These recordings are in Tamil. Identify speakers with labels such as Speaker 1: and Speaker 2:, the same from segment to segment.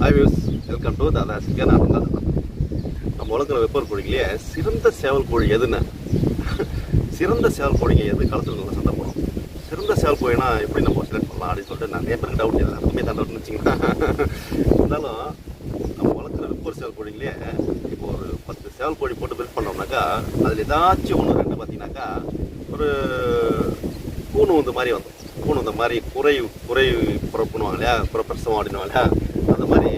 Speaker 1: Hi views welcome to Dada chicken Ananda நம்ம உலகிற வெப்பர் கோழிகளே சிறந்த சேவல் கோழி எதுன்னு? சிறந்த சேவல் கோழிங்க எது? களத்தில் நல்லா சண்டை போகிறோம் சிறந்த சேவல் கோழினா எப்படி நம்ம செலக்ட் பண்ணலாம் அப்படின்னு சொல்லிட்டு நிறைய பேருக்கு டவுட் இல்லை. அதுக்குமே தான் டவுட்னு இருந்தாலும் நம்ம வளர்க்குற வெப்பர் சேவல் கோழிகளே இப்போ ஒரு பத்து சேவல் கோழி போட்டு பில்ட் பண்ணோம்னாக்கா அதில் ஏதாச்சும் ஒன்று ரெண்டு பார்த்தீங்கன்னாக்கா ஒரு பூணு வந்து மாதிரி வந்தோம் பூணு இந்த மாதிரி குறை குறை புறப்புணுவாங்க இல்லையா? புறப்பிரசவம் அப்படின்னுவாங்க இல்லையா? மாதிரி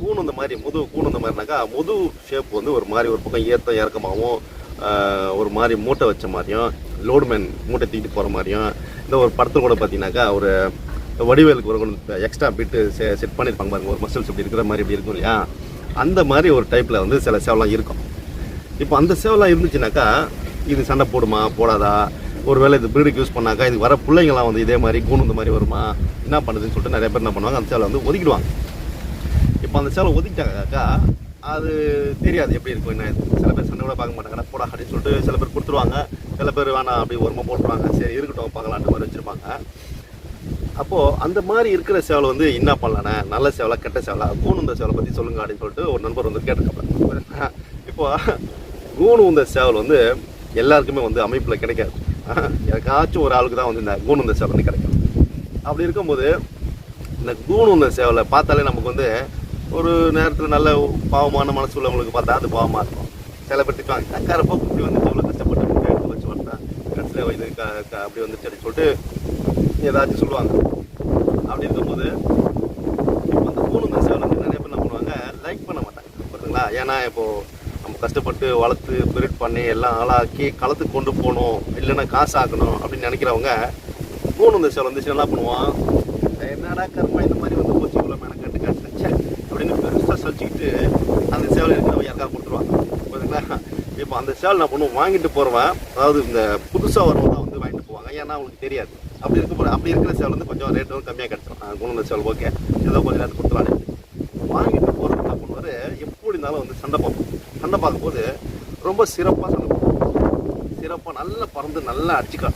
Speaker 1: கூணுந்த மாதிரி முது கூணுந்த மாதிரினாக்கா முது ஷேப் வந்து ஒரு மாதிரி ஒரு பக்கம் ஏற்ற இறக்கமாகவும் ஒரு மாதிரி மூட்டை வச்ச மாதிரியும் லோடுமேன் மூட்டை தூக்கிட்டு போகிற மாதிரியும் இந்த ஒரு படத்தில் கூட பார்த்தீங்கன்னாக்கா ஒரு வடிவேலுக்கு ஒரு எக்ஸ்ட்ரா பிட்டு செட் பண்ணியிருப்பாங்க பாருங்க ஒரு மசில்ஸ் இப்படி இருக்கிற மாதிரி இப்படி இருக்கும் இல்லையா? அந்த மாதிரி ஒரு டைப்பில் வந்து சில சேவலாம் இருக்கும். இப்போ அந்த சேவலாம் இருந்துச்சுனாக்கா இது சண்டை போடுமா போடாதா? ஒரு வேளை இது பிரீடுக்கு யூஸ் பண்ணாக்கா இது வர பிள்ளைங்களாம் வந்து இதே மாதிரி கூணுந்த மாதிரி வருமா? என்ன பண்ணுதுன்னு சொல்லிட்டு நிறைய பேர் என்ன பண்ணுவாங்க அந்த சேவலை வந்து ஒதுக்கிடுவாங்க. இப்போ அந்த சேவலை ஒதுக்கிட்டாங்கக்கா அது தெரியாது எப்படி இருக்கும் என்ன சில பேர் சண்டை கூட பார்க்க மாட்டாங்க போடா அப்படின்னு சொல்லிட்டு சில பேர் கொடுத்துருவாங்க. சில பேர் வேணாம் அப்படி ஓரமாக போட்டுருவாங்க. சரி இருக்கட்டும் பார்க்கலான்ற மாதிரி வச்சுருப்பாங்க. அப்போது அந்த மாதிரி இருக்கிற சேவலை வந்து என்ன பண்ணலானே நல்ல சேவலை கெட்ட சேவலை கூணு இந்த சேவலை பற்றி சொல்லுங்க அப்படின்னு சொல்லிட்டு ஒரு நண்பர் வந்து கேட்டிருக்காங்க இப்போது கூணு உந்த சேவல் வந்து எல்லாருக்குமே வந்து அமைப்பில் கிடைக்காது. எனக்காச்சும் ஒரு ஆளுக்கு தான் வந்து இந்த கூணு உந்த சேவல் வந்து கிடைக்கும். அப்படி இருக்கும்போது இந்த கூணு உந்த சேவலை பார்த்தாலே நமக்கு வந்து ஒரு நேரத்தில் நல்ல பாவமான மனசு உள்ளவங்களுக்கு பார்த்தா அது பாவமாக இருக்கும். சில பேர் திட்டுவாங்க தக்காரப்போ குட்டி வந்து இவ்வளோ கஷ்டப்பட்டு குட்டி எடுத்து வச்சு வந்தேன் கடைசியில் இது க க- அப்படி வந்துச்சு அப்படின்னு சொல்லிட்டு ஏதாச்சும் சொல்லுவாங்க. அப்படி இருக்கும்போது இப்போ அந்த கூணு இந்த வந்து நிறைய பேர் என்ன பண்ணுவாங்க லைக் பண்ண மாட்டாங்க பார்த்தீங்களா ஏன்னா இப்போது நம்ம கஷ்டப்பட்டு வளர்த்து பிரிட் பண்ணி எல்லாம் ஆளாக்கி களத்துக்கு கொண்டு போகணும் இல்லைன்னா காசு ஆக்கணும் அப்படின்னு நினைக்கிறவங்க கூணு இந்த வந்து என்ன பண்ணுவான் என்னடா கர்மா இந்த மாதிரி வந்து போச்சு இவ்வளோ மெனக்கட்டு கட்டுச்சே அப்படின்னு பெருசாக அந்த சேவல் இருக்கிறவங்க யாருக்காக கொடுத்துருவாங்க. புரியுதுங்களா இப்போ அந்த சேவல் நான் பொண்ணு வாங்கிட்டு போகிறவன் அதாவது இந்த புதுசாக வரவங்க தான் வந்து வாங்கிட்டு போவாங்க. ஏன்னா அவங்களுக்கு தெரியாது. அப்படி இருக்க போற அப்படி இருக்கிற சேவல் வந்து கொஞ்சம் ரேட் வந்து கம்மியாக கொண்டு வந்த சேவல் ஓகே ஏதோ கொஞ்சம் நேரத்துக்கு கொடுத்துலான்னு வாங்கிட்டு போகிறவங்க என்ன பண்ணுவார்? எப்படி இருந்தாலும் வந்து சண்டை பார்ப்போம் சண்டை பார்க்கும்போது ரொம்ப சிறப்பாக சண்டை சிறப்பாக நல்லா பறந்து நல்லா அடிச்சுக்கா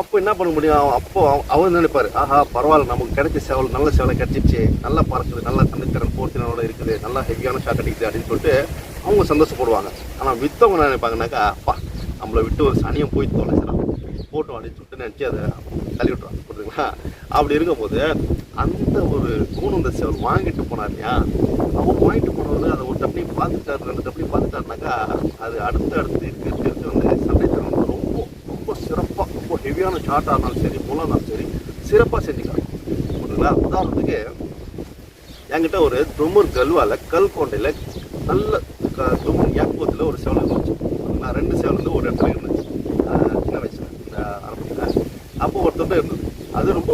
Speaker 1: அப்போ என்ன பண்ண முடியும்? அவன் அப்போ அவர் நினைப்பாரு ஆஹா பரவாயில்ல நமக்கு கிடைச்ச சேவல் நல்ல சேவலை கிடைச்சிச்சு நல்லா பறக்குது நல்லா தண்ணித்திறன் போர்த்தினோட இருக்குது நல்லா ஹெவியான ஷாக் அடிக்குது அப்படின்னு சொல்லிட்டு அவங்க சந்தோஷப்படுவாங்க. ஆனால் வித்தவங்க என்ன நினைப்பாங்கனாக்கா அப்பா நம்மளை விட்டு ஒரு சனியம் போய் தொலைச்சிடும் போட்டோம் அப்படின்னு சொல்லிட்டு நினச்சி அதை தள்ளி விட்டுருவாங்க புரியுதுங்களா அப்படி இருக்கும்போது அந்த ஒரு கூணுந்த சேவல் வாங்கிட்டு போனார் இல்லையா வாங்கிட்டு போனவர் அதை ஒரு தப்பி பார்த்துட்டாரு ரெண்டு தப்பி பார்த்துட்டாருனாக்கா அது அடுத்து அடுத்து இருக்க இருக்க இருக்க வந்து சண்டை திறன் வந்து ரொம்ப ரொம்ப சிறப்பாக ரொம்ப ஹெவியான ஷார்ட்டாக இருந்தாலும் சரி மூலம் இருந்தாலும் சரி சிறப்பாக செஞ்சுக்கிறாங்க புரியுதுங்களா? உதாரணத்துக்கு என்கிட்ட ஒரு துமுர் கல்வால கல் கொண்டையில் நல்ல க- துமுர் யாக்கோத்தில் ஒரு சேவல் இருந்துச்சு. நான் ரெண்டு சேவல் வந்து ஒரு இடத்துல இருந்துச்சு. சின்ன வயசில். இந்த அப்போ ஒருத்தர் இருந்தது. அது ரொம்ப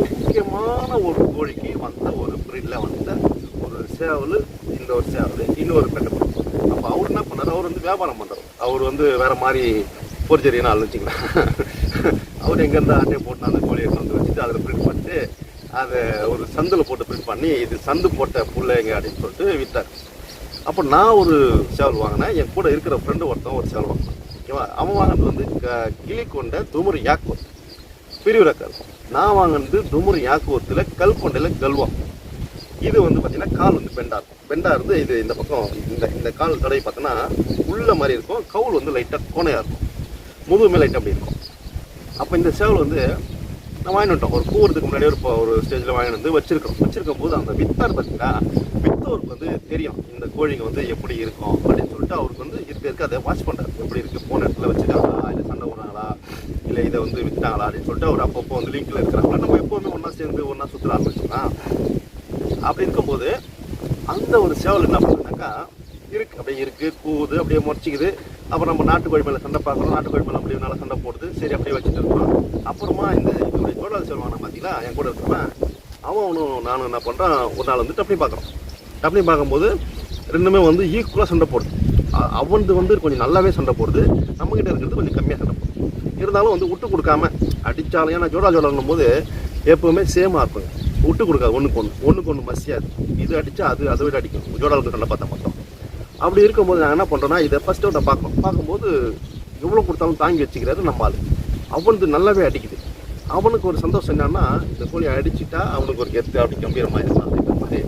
Speaker 1: முக்கியமான ஒரு கோழிக்கு வந்த ஒரு ப்ரீடில் வந்த ஒரு சேவல் இந்த ஒரு சேவல் இன்னொரு பெட்டை அப்போ அவர் என்ன பண்ணார்? அவர் வந்து வியாபாரம் பண்ணுறாரு அவர் வந்து வேற மாதிரி பொறிச்சரியான அழைச்சிக்கலாம் அவர் எங்கேருந்து ஆட்டையை போட்டு அந்த கோழியை கொண்டு வந்து வச்சுட்டு அதில் பிரிண்ட் பண்ணிட்டு அதை ஒரு சந்தில் போட்டு பிரிண்ட் பண்ணி இது சந்து போட்ட பிள்ளைங்க அப்படின்னு சொல்லிட்டு விற்றார் அப்போ நான் ஒரு சேவல் வாங்கினேன். என் கூட இருக்கிற ஃப்ரெண்டு ஒருத்தன் ஒரு சேவல் வாங்கினேன். ஓகேவா அவன் வாங்கினது வந்து க- கிளி கொண்ட யாக்கோ யாக்கோத் பிரிவுரக்கல் நான் வாங்கினது துமுறு யாக்குவத்தில் கல் கொண்டையில் கல்வா இது வந்து பார்த்தீங்கன்னா கால் வந்து பெண்டா இருக்கும். பெண்டா இருந்து இது இந்த பக்கம் இந்த இந்த கால் தடவை பார்த்தோன்னா உள்ள மாதிரி இருக்கும். கவுல் வந்து லைட்டாக கோணையாக இருக்கும். முதுகுமே லைட்டாக அப்படி இருக்கும். அப்போ இந்த சேவல் வந்து நான் வாங்கிட்டோம் ஒரு கூறதுக்கு முன்னாடி ஒரு ஒரு ஸ்டேஜில் வாங்கிட்டு வந்து வச்சிருக்கோம் வச்சிருக்கும் போது அந்த வித்தார் பார்த்தீங்கன்னா வித்தவருக்கு வந்து தெரியும் இந்த கோழிங்க வந்து எப்படி இருக்கும் அப்படின்னு சொல்லிட்டு அவருக்கு வந்து இருக்க இருக்க. அதை வாட்ச் பண்ணுறாரு எப்படி இருக்குது போன இடத்துல வச்சுக்கலாம் இல்லை இதை வந்து விற்றாங்களா அப்படின்னு சொல்லிட்டு அவர் அப்பப்போ வந்து லிங்க்ல இருக்கிறாங்களா நம்ம எப்போவுமே ஒன்றா சேர்ந்து ஒன்றா சுற்றுற ஆரம்பிச்சோம்னா அப்படி இருக்கும்போது அந்த ஒரு சேவல் என்ன பண்ணாக்கா இருக்கு. அப்படியே இருக்கு கூவுது அப்படியே முறைச்சிக்குது. அப்புறம் நம்ம நாட்டுக்கோழி மேலே சண்டை பார்க்குறோம். நாட்டுக்கோழி மேலே அப்படியே நல்லா சண்டை போடுது. சரி அப்படியே வச்சுட்டு இருக்கோம். அப்புறமா இந்த இதோடைய ஜோடால் சேவல் பார்த்தீங்களா என் கூட இருக்கிறவன். அவன் அவனும் நானும் என்ன பண்ணுறான் ஒரு நாள் வந்து டப்னி பார்க்குறோம். டப்னி பார்க்கும்போது ரெண்டுமே வந்து ஈக்குவலாக சண்டை போடுது. அவனது வந்து கொஞ்சம் நல்லாவே சண்டை போடுது. நம்மக்கிட்ட இருக்கிறது கொஞ்சம் கம்மியாக சண்டை போடுது. இருந்தாலும் வந்து விட்டு கொடுக்காம அடித்தாலும் ஏன்னா ஜோடா ஜோடாலும் போது எப்போவுமே சேமாக இருப்பாங்க விட்டு கொடுக்காது ஒன்றுக்கு ஒன்று ஒன்றுக்கு ஒன்று மசியாது இது அடித்தா அது அதை விட அடிக்கும். ஜோடாலுக்கு நல்லா பார்த்தா மொத்தம் அப்படி இருக்கும்போது நாங்கள் என்ன பண்ணுறோன்னா இதை ஃபஸ்ட்டு நான் பார்க்கணும். பார்க்கும்போது எவ்வளோ கொடுத்தாலும் தாங்கி வச்சுக்கிறாரு நம்ம ஆள். அவனுக்கு நல்லாவே அடிக்குது. அவனுக்கு ஒரு சந்தோஷம் என்னன்னா இந்த கோழி அடிச்சுட்டா அவனுக்கு ஒரு கெத்து அப்படி கம்பீரமாக இருக்கலாம் அப்படின்ற மாதிரி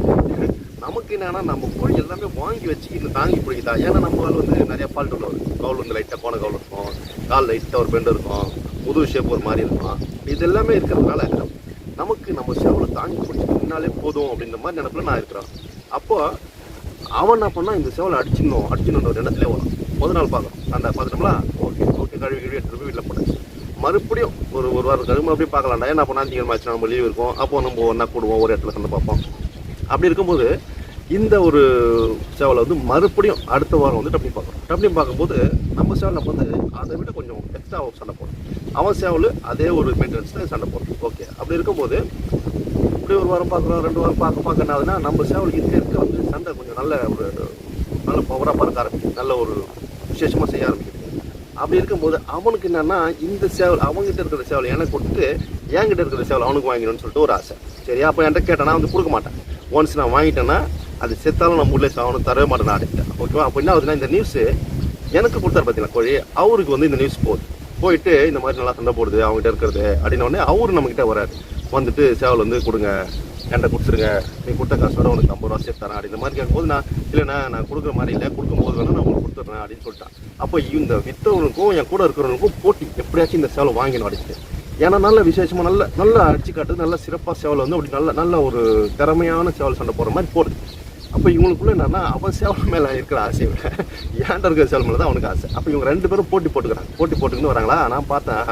Speaker 1: நமக்கு என்னன்னா நம்ம கோழி எல்லாமே வாங்கி வச்சு இன்னும் தாங்கி பிடிக்குதா? ஏன்னா நம்ம கால் வந்து நிறைய ஃபால்ட் உள்ளது கவுல் வந்து லைட்டாக கோண கவுல் இருக்கும். கால் லைட்டாக ஒரு பெண்டு இருக்கும். முதுகு ஷேப் ஒரு மாதிரி இருக்கும். இது எல்லாமே இருக்கிறதுனால நமக்கு நம்ம சேவலை தாங்கி பிடிச்சினாலே போதும் அப்படின்ற மாதிரி நினப்பில் நான் இருக்கிறேன். அப்போது அவன் என்ன பண்ணால் இந்த சேவலை அடிச்சிடணும். அடிச்சிடணும் ஒரு இடத்துல வரும் முதல் நாள் பார்க்கணும். அந்த பார்த்துட்டோம்ல? ஓகே ஓகே கழுவி கழுவி எடுத்துட்டு போய் வீட்டில் போட்டாச்சு. மறுபடியும் ஒரு ஒரு வாரம் கழுவு அப்படியே பார்க்கலாம்டா ஏன்னா அப்போ ஞாயிற்றுக்கிழமை ஆச்சுன்னா நம்ம லீவ் இருக்கும் அப்போ நம்ம ஒன்றா கூடுவோம் ஒரு இடத்துல சந்தை பார்ப்போம். அப்படி இருக்கும்போது இந்த ஒரு சேவலை வந்து மறுபடியும் அடுத்த வாரம் வந்து டப்னி பார்க்குறோம் டப்னி பார்க்கும்போது நம்ம சேவலை வந்து அதை விட கொஞ்சம் எக்ஸ்ட்ரா சண்டை போடும் அவன் சேவல் அதே ஒரு மெயின்டெனன்ஸ் தான் சண்டை போடும் ஓகே அப்படி இருக்கும்போது இப்படி ஒரு வாரம் பார்க்குறோம் ரெண்டு வாரம் பார்க்க பார்க்க என்னதுன்னா நம்ம சேவலுக்கு இருக்க இருக்க வந்து சண்டை கொஞ்சம் நல்ல ஒரு நல்ல பவராக பறக்க ஆரம்பிக்கும் நல்ல ஒரு விசேஷமாக செய்ய ஆரம்பிக்கும் அப்படி இருக்கும்போது அவனுக்கு என்னன்னா இந்த சேவல் அவங்ககிட்ட இருக்கிற சேவல் எனக்கு கொடுத்துட்டு என்கிட்ட இருக்கிற சேவல் அவனுக்கு வாங்கிடணும்னு சொல்லிட்டு ஒரு ஆசை. சரி அப்போ என்கிட்ட கேட்டேன்னா வந்து கொடுக்க மாட்டேன். ஒன்ஸ் நான் வாங்கிட்டேன்னா அது செத்தாலும் நம்ம உள்ளே சாகணும் தரவே மாட்டேன் நான் ஓகேவா அப்போ என்ன இந்த நியூஸு எனக்கு கொடுத்தாரு பார்த்தீங்களா கோழி? அவருக்கு வந்து இந்த நியூஸ் போகுது. போயிட்டு இந்த மாதிரி நல்லா சண்டை போடுது அவங்ககிட்ட இருக்கிறது அப்படின்ன அவரு நம்மகிட்ட வராரு. வந்துட்டு சேவல் வந்து கொடுங்க என்கிட்ட கொடுத்துருங்க. நீ கொடுத்த காசோட உனக்கு ஐம்பது ரூபா சேர்த்து தரேன் அப்படி இந்த மாதிரி கேட்கும்போது நான் இல்லைண்ணா நான் கொடுக்குற மாதிரி இல்லை கொடுக்கும்போது வேணா நான் உங்களுக்கு கொடுத்துட்றேன் அப்படின்னு சொல்லிட்டான். அப்போ இந்த வித்தவனுக்கும் என் கூட இருக்கிறவனுக்கும் போட்டி. எப்படியாச்சும் இந்த சேவலை வாங்கணும் அடிச்சுட்டு. ஏன்னா நல்ல விசேஷமாக நல்ல நல்லா அடிச்சு காட்டுது நல்ல சிறப்பாக சேவல் வந்து அப்படி நல்ல நல்ல ஒரு திறமையான சேவல் சண்டை போடுற மாதிரி போடுது. அப்போ இவங்களுக்குள்ள என்னன்னா அவன் சேவல் மேலே இருக்கிற ஆசை விட ஏன்டா இருக்கிற சேவல் மேலே தான் அவனுக்கு ஆசை. அப்போ இவங்க ரெண்டு பேரும் போட்டி போட்டுக்கிறாங்க. போட்டி போட்டுக்கின்னு வராங்களா? நான் பார்த்தேன்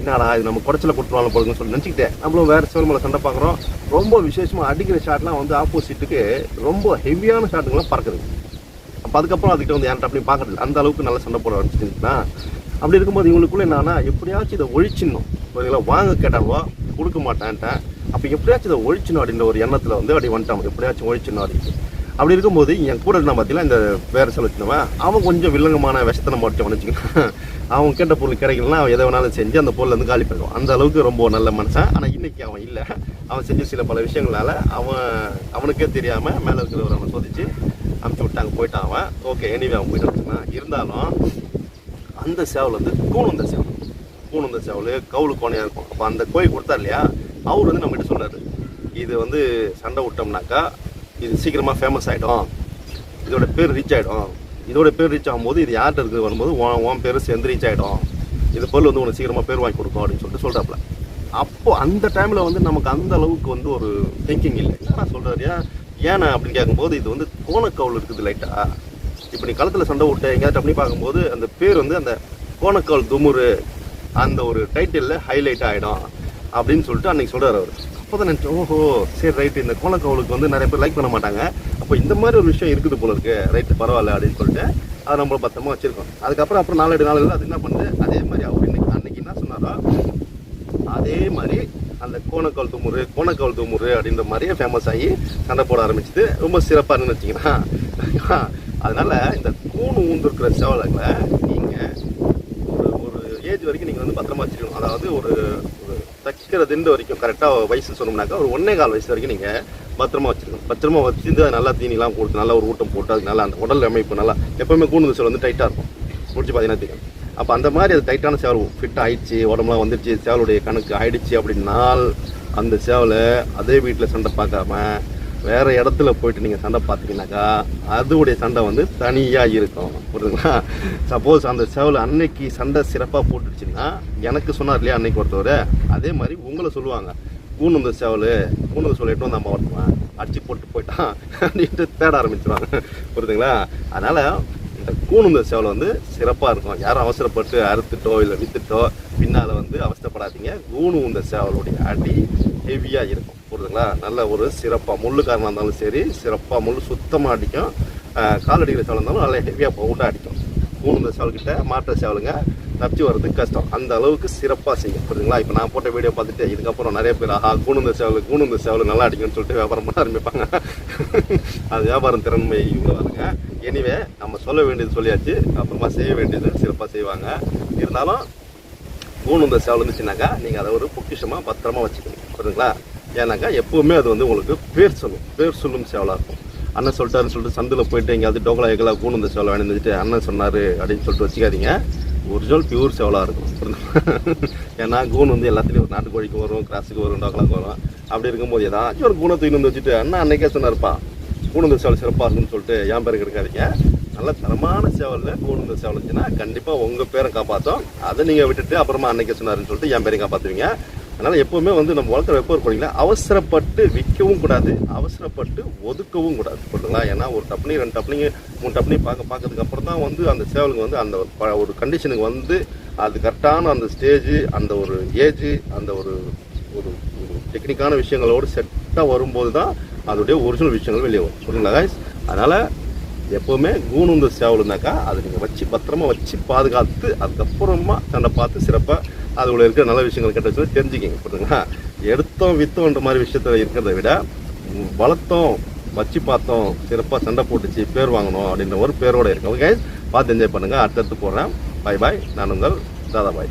Speaker 1: என்னடா இது நம்ம குடைச்சல கொடுத்துருவாங்க போடுங்கன்னு சொல்லி நினச்சிக்கிட்டேன். நம்மளும் வேறு சேவல் மேலே சண்டை பார்க்குறோம். ரொம்ப விசேஷமாக அடிக்கிற ஷாட்லாம் வந்து ஆப்போசிட்டுக்கு ரொம்ப ஹெவியான ஷாட்டுங்களாம் பறக்குது. அப்போ அதுக்கப்புறம் அதுக்கிட்ட வந்து ஏன்ட்ட அப்படி பார்க்கறது அந்த அளவுக்கு நல்லா சண்டை போட ஆரம்பிச்சிருந்துச்சுன்னா அப்படி இருக்கும்போது இவங்களுக்குள்ள என்னன்னா எப்படியாச்சும் இதை ஒழிச்சிடணும். ஓகேங்களா வாங்க கேட்டாலோ கொடுக்க மாட்டேன்ட்டேன். அப்போ எப்படியாச்சும் இதை ஒழிச்சணும் அப்படின்ற ஒரு எண்ணத்தில் வந்து அப்படி வந்துட்டாங்க எப்படியாச்சும் ஒழிச்சணும் அப்படின்னு அப்படி இருக்கும்போது என் கூட இருந்தால் பார்த்தீங்கன்னா இந்த வேற வச்சுனவன் அவன் கொஞ்சம் வில்லங்கமான விஷத்தனை மட்டும் வச்சுக்கணும் அவன் கேட்ட பொருள் கிடைக்கலன்னா அவன் எதை வேணாலும் செஞ்சு அந்த பொருள் வந்து காலி பண்ணுவான் அந்த அளவுக்கு ரொம்ப நல்ல மனுஷன். ஆனால் இன்றைக்கி அவன் இல்லை. அவன் செஞ்ச சில பல விஷயங்களால அவன் அவனுக்கே தெரியாமல் மேலே இருக்கிறவர் அவனை சோதிச்சு அமுச்சு விட்டாங்க போயிட்டான் அவன். ஓகே எனிவே அவன் போயிட்டு வச்சுக்கலாம் இருந்தாலும் அந்த சேவல் வந்து கூணுந்த சேவல். கூணுந்த சேவல் கவுளு கோணையாக இருக்கும். அப்போ அந்த கோயில் கொடுத்தார் இல்லையா? அவர் வந்து நம்மகிட்ட சொன்னார். இது வந்து சண்டை விட்டோம்னாக்கா இது சீக்கிரமாக ஃபேமஸ் ஆகிடும் இதோட பேர் ரீச் ஆகிடும் இதோட பேர் ரீச் ஆகும்போது இது யார்கிட்ட இருக்குது வரும்போது உன் உன் பேர் சேர்ந்து ரீச் ஆகிடும் இது பொருள் வந்து உனக்கு சீக்கிரமாக பேர் வாங்கி கொடுக்கும் அப்படின்னு சொல்லிட்டு சொல்கிறாப்புல அப்போது அந்த டைமில் வந்து நமக்கு அந்த அளவுக்கு வந்து ஒரு திங்கிங் இல்லை. என்ன சொல்கிறாரியா ஏன் ஏன்னா அப்படின்னு கேட்கும்போது இது வந்து கோணக்கவுள் இருக்குது லைட்டாக இப்போ நீ களத்தில் சண்டை விட்டு எங்கேயாச்சும் அப்படி பார்க்கும்போது அந்த பேர் வந்து அந்த கோணக்கவுள் துமுரு அந்த ஒரு டைட்டிலில் ஹைலைட் ஆகிடும் அப்படின்னு சொல்லிட்டு அன்னைக்கு சொல்கிறார் அவர். அப்போ தான் நினச்சேன் ஓஹோ சரி ரைட்டு இந்த கோணக்கவுளுக்கு வந்து நிறைய பேர் லைக் பண்ண மாட்டாங்க. அப்போ இந்த மாதிரி ஒரு விஷயம் இருக்குது போல இருக்கு. ரைட்டு பரவாயில்ல அப்படின்னு சொல்லிட்டு அதை நம்ம பத்திரமா வச்சிருக்கோம். அதுக்கப்புறம் அப்புறம் நாலடி நாள் அது என்ன பண்ணுது? அதே மாதிரி அவர் இன்னைக்கு அன்னைக்கு என்ன சொன்னாரோ? அதே மாதிரி அந்த கோணக்கல் துமுறு கோணக்கல் துமுறு அப்படின்ற மாதிரியே ஃபேமஸ் ஆகி சண்டை போட ஆரம்பிச்சது. ரொம்ப சிறப்பாக இருந்துன்னு வச்சிங்கன்னா அதனால இந்த கூணு ஊந்துருக்கிற சேவலங்களை நீங்கள் ஒரு ஒரு ஏஜ் வரைக்கும் நீங்கள் வந்து பத்திரமா வச்சுக்கணும். அதாவது ஒரு தைக்கிற திண்டு வரைக்கும் கரெக்டாக வயசு சொன்னோம்னாக்கா ஒரு ஒன்னே கால் வயசு வரைக்கும் நீங்கள் பத்திரமா வச்சுருக்கணும். பத்திரமா வச்சுருந்து அது நல்லா தீனிலாம் கொடுத்து நல்லா ஒரு ஊட்டம் போட்டு அது நல்லா அந்த உடல் அமைப்பு நல்லா எப்போவுமே கூண்டு சேவல் வந்து டைட்டாக இருக்கும். முடிச்சு பார்த்தீங்கன்னா தெரியும். அப்போ அந்த மாதிரி அது டைட்டான சேவல் ஃபிட் ஆயிடுச்சு உடம்புலாம் வந்துடுச்சு சேவலுடைய கணக்கு ஆயிடுச்சு அப்படின்னால் அந்த சேவலை அதே வீட்டில் சண்டை பார்க்காம வேற இடத்துல போயிட்டு நீங்கள் சண்டை பார்த்தீங்கன்னாக்கா அதோடைய சண்டை வந்து தனியாக இருக்கும். புரியுதுங்களா? சப்போஸ் அந்த சேவல் அன்னைக்கு சண்டை சிறப்பாக போட்டுடுச்சுன்னா எனக்கு சொன்னார் இல்லையா அன்னைக்கு ஒருத்தவர்? அதே மாதிரி உங்களை சொல்லுவாங்க. கூணுந்த சேவல் கூணுந்த சேவல் எட்டு வந்து அம்மா ஒருத்தவன் அடிச்சு போட்டு போயிட்டான். அப்படின்ட்டு தேட ஆரம்பிச்சிருவாங்க. புரியுதுங்களா? அதனால் கூணுந்த சேவல் வந்து சிறப்பாக இருக்கும் யாரும் அவசரப்பட்டு அறுத்துட்டோ இல்லை வித்துட்டோ பின்னால் வந்து அவசரப்படாதீங்க கூணு உந்த சேவலுடைய அடி ஹெவியாக இருக்கும். புரியுதுங்களா? நல்ல ஒரு சிறப்பாக முள்ளுக்காரனாக இருந்தாலும் சரி சிறப்பாக முள் சுத்தமாக அடிக்கும். கால் அடிக்கிற சேவல் இருந்தாலும் நல்லா ஹெவியாக பவுண்டாக அடிக்கும். கூணுந்த சேவல்கிட்ட மாற்ற சேவலுங்க. தப்பிச்சு வர்றதுக்கு கஷ்டம். அந்த அளவுக்கு சிறப்பாக செய்யும். புரியுதுங்களா? இப்போ நான் போட்ட வீடியோ பார்த்துட்டு இதுக்கப்புறம் நிறைய பேர் ஆஹா கூணுந்த சேவல் கூணுந்த சேவல் நல்லா அடிக்கும்னு சொல்லிட்டு வியாபாரம் பண்ண ஆரம்பிப்பாங்க. அது வியாபாரம் திறன்மை இவ்வளோ வருங்க எனிவே நம்ம சொல்ல வேண்டியது சொல்லியாச்சு. அப்புறமா செய்ய வேண்டியது சிறப்பாக செய்வாங்க. இருந்தாலும் கூணுந்த சேவல் இருந்துச்சுனாக்கா நீங்கள் அதை ஒரு பொக்கிஷமாக பத்திரமா வச்சுக்கணும். புரியுதுங்களா? ஏன்னாக்கா எப்போவுமே அது வந்து உங்களுக்கு பேர் சொல்லும். பேர் சொல்லும் சேவலாக இருக்கும். அண்ணன் சொல்லிட்டாருன்னு சொல்லிட்டு சந்தில் போயிட்டு எங்கேயாவது டோக்கலா எங்கெல்லாம் கூணுந்த சேவலை வாங்கி அண்ணன் சொன்னார் அப்படின்னு சொல்லிட்டு வச்சுக்காதீங்க. ஒரிஜினல் பியூர் சேவலாக இருக்கும். ஏன்னா கூன் வந்து எல்லாத்துலேயும் ஒரு நாட்டுக்கோழிக்கு வரும் கிராஸுக்கு வரும் டோக்கலாக்கு வரும். அப்படி இருக்கும்போது ஏதாச்சும் ஒரு கூனை தூக்கி வந்து வச்சுட்டு அண்ணா அன்னைக்கே சொன்னார்ப்பா கூடுதல் சேவல் சிறப்பாக இருக்குன்னு சொல்லிட்டு என் பேருக்கு எடுக்காதீங்க நல்ல தரமான சேவலில் கூடுதல் சேவல் இருந்துச்சுன்னா கண்டிப்பாக உங்கள் பேரை காப்பாற்றும் அதை நீங்கள் விட்டுட்டு அப்புறமா அன்னைக்கு சொன்னாருன்னு சொல்லிட்டு என் பேரையும் காப்பாற்றுவீங்க அதனால் எப்போவுமே வந்து நம்ம வளர்க்குற வெப்பம் இருக்கீங்களா அவசரப்பட்டு விற்கவும் கூடாது அவசரப்பட்டு ஒதுக்கவும் கூடாது. புரியுதுங்களா? ஏன்னா ஒரு டப்னி ரெண்டு டப்னிங்க மூணு டப்னி பார்க்க பார்க்கறதுக்கு அப்புறம் தான் வந்து அந்த சேவலுக்கு வந்து அந்த ஒரு ப- ஒரு கண்டிஷனுக்கு வந்து அது கரெக்டான அந்த ஸ்டேஜ் அந்த ஒரு ஏஜ் அந்த ஒரு ஒரு ஒரு டெக்னிக்கான விஷயங்களோடு செட்டாக வரும்போது தான் அதோடைய ஒரிஜினல் விஷயங்கள் வெளியே வரும். புரியுங்களா காய்ஸ் அதனால் எப்போவுமே கூணுந்த சேவலுனாக்கா அதை நீங்கள் வச்சு பத்திரமா வச்சு பாதுகாத்து அதுக்கப்புறமா தன்னை பார்த்து சிறப்பாக அதில் இருக்கிற நல்ல விஷயங்கள் கெட்ட விஷயங்கள் தெரிஞ்சுக்கிங்க புரியுதுங்களா எடுத்தோம் வித்தோன்ற மாதிரி விஷயத்தில் இருக்கிறத விட வளர்த்தோம் வச்சு பார்த்தோம் சிறப்பாக சண்டை போட்டுச்சு பேர் வாங்கணும் அப்படின்ற ஒரு பேரோட இருக்கு ஓகே பார்த்து என்ஜாய் பண்ணுங்கள் அடுத்தடுத்து போடுறேன். பாய் பாய் நான் உங்கள் தாதா பாய்